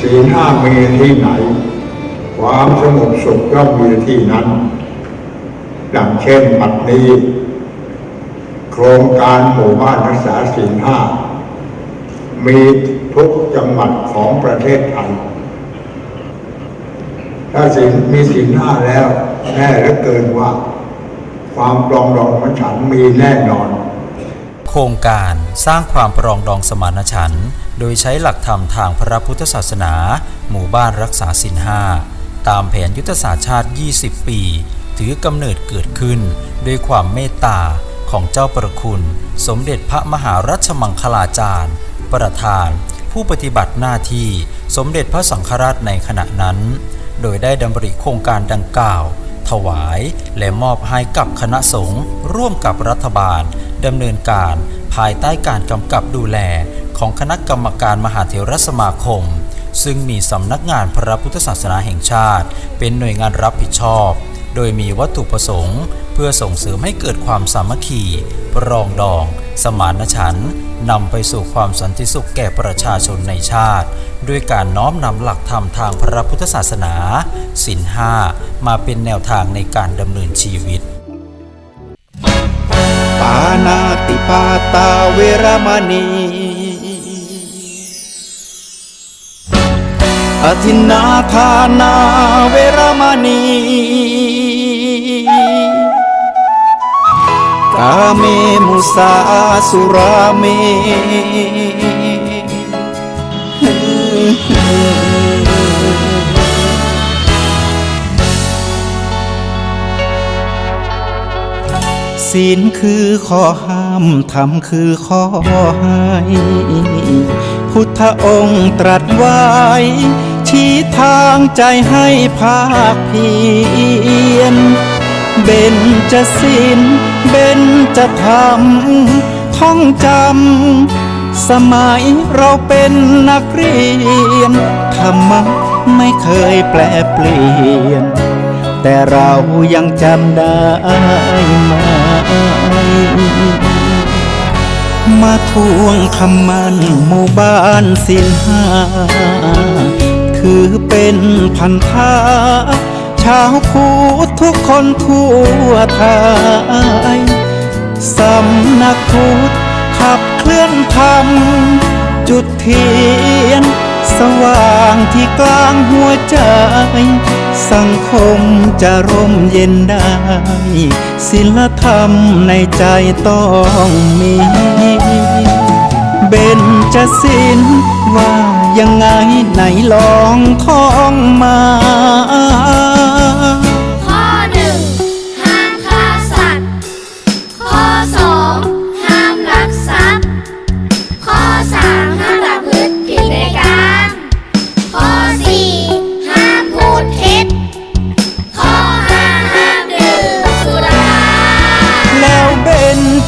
ศีลห้ามีที่ไหน ความสงบสุขย่อมมีที่นั้นดังเช่นปัจนี้ โครงการหมู่บ้านรักษาศีลห้ามี จังหวัดของประเทศไทย ถ้าศีลมีศีลห้าแล้วแน่เหลือเกินว่า ความปรองดองมันฉันมีแน่นอน โครงการสร้างความปรองดองสมานฉันท์โดยใช้หลักธรรมทางพระพุทธศาสนา หมู่บ้านรักษาศีลห้าตามแผนยุทธศาสตร์ชาติ 20 ปี ถือกำเนิดเกิดขึ้นด้วยความเมตตาของเจ้าประคุณ สมเด็จพระมหารัชมังคลาจารย์ ประธาน ผู้ปฏิบัติหน้าที่สมเด็จพระสังฆราชในขณะนั้น โดยได้ดำริโครงการดังกล่าว ถวายและมอบให้กับคณะสงฆ์ร่วมกับรัฐบาลดำเนินการภายใต้การกำกับดูแลของคณะกรรมการมหาเถรสมาคม ซึ่งมีสำนักงานพระพุทธศาสนาแห่งชาติ เป็นหน่วยงานรับผิดชอบ โดยมีวัตถุประสงค์ เพื่อส่งเสริมให้เกิดความสามัคคีปรองดอง สมานฉันท์นำไปสู่ความสันติสุขแก่ประชาชนในชาติ ด้วยการน้อมนำหลักธรรมทางพระพุทธศาสนาศีลห้ามาเป็นแนวทางในการดำเนินชีวิต ปานาติปาตาเวรมณีอธินนาทานาเวรมณี เมมุสาสุราเมศีลคือข้อห้ามธรรมคือข้อให้พุทธองค์ตรัสไว้ ชี้ทางใจให้ภาคเพียร เบนจะศีลเบนจะธรรมท่องจำ สมัยเราเป็นนักเรียนธรรมะไม่เคยแปลเปลี่ยน แต่เรายังจำได้ไหมมาทวงคำมันหมู่บ้านสินห้าถือเป็นพันธะ ชาวพุทธทุกคนทั่วไทยสำนักพุทธขับเคลื่อนธรรม จุดเทียน สว่างที่กลางหัวใจ สังคมจะร่มเย็นได้ ศิลธรรมในใจต้องมี เบนจะสินว่ายังไงไหนลองท่องมา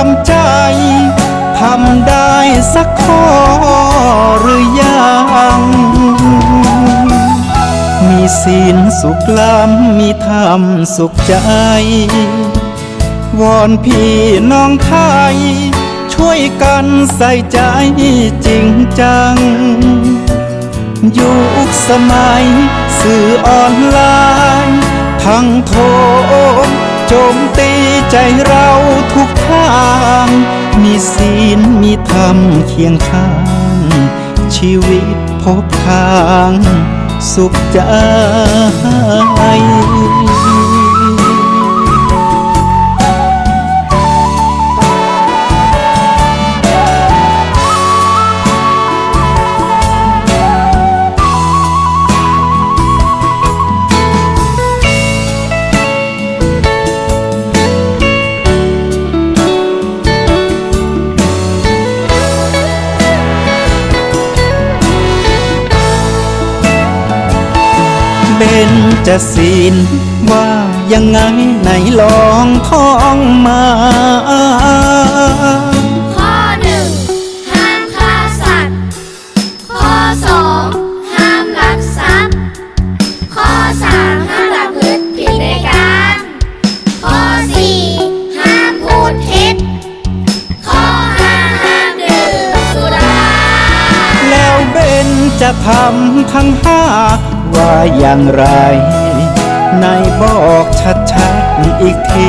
ทำใจ ทำได้สักข้อหรือยัง มีศีลสุขล้ำมีธรรมสุขใจ วอนพี่น้องไทย ช่วยกันใส่ใจจริงจัง ยุคสมัยสื่อออนไลน์ ทั้งโทรโจมตี ใจเราทุกทาง มีศีลมีธรรมเคียงข้าง ชีวิตพบทาง สุขใจ เบนจะศีลว่ายังไงไหนลองท่องมาข้อหนึ่งห้ามฆ่าสัตว์ ข้อสองห้ามลักทรัพย์ ข้อสามห้ามประพฤติผิดในการข้อสี่ห้ามพูดเท็จ ข้อห้าห้ามดื่มสุรา แล้วเบนจะทำทั้งห้า ว่าอย่างไรในบอกชัดๆอีกที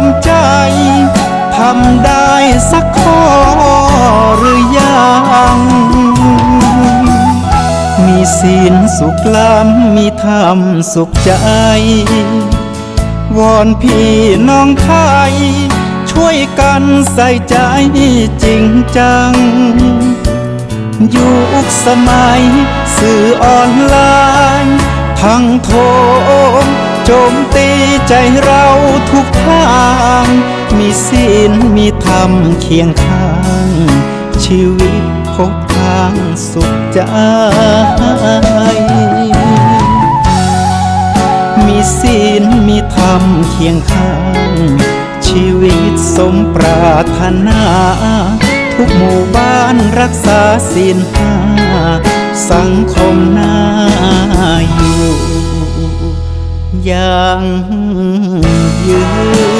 ทำใจ ทำได้สักข้อหรือยัง มีศีลสุขล้ำมีธรรมสุขใจ วอนพี่น้องไทย ช่วยกันใส่ใจจริงจัง ยุคสมัย สื่อออนไลน์ ทั้งโทร โจมตีใจเราทุกทาง มีศีลมีธรรมเคียงข้าง ชีวิตพบทางสุขใจ มีศีลมีธรรมเคียงข้าง ชีวิตสมปรารถนา ทุกหมู่บ้านรักษาศีลห้าสังคมน่าอยู่ ย่างยืน